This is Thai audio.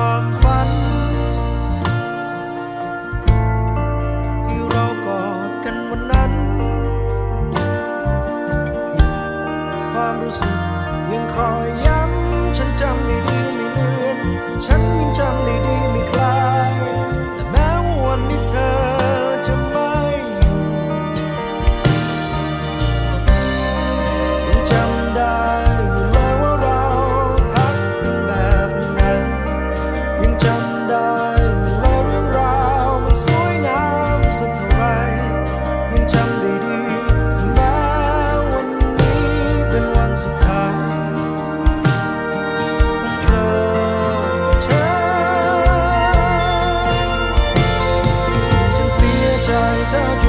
ความฝัน ที่เรากอดกันวันนั้น ความรู้สึกยังคอยย้ำ ฉันจำไม่ดีไม่ลืมฉัน ย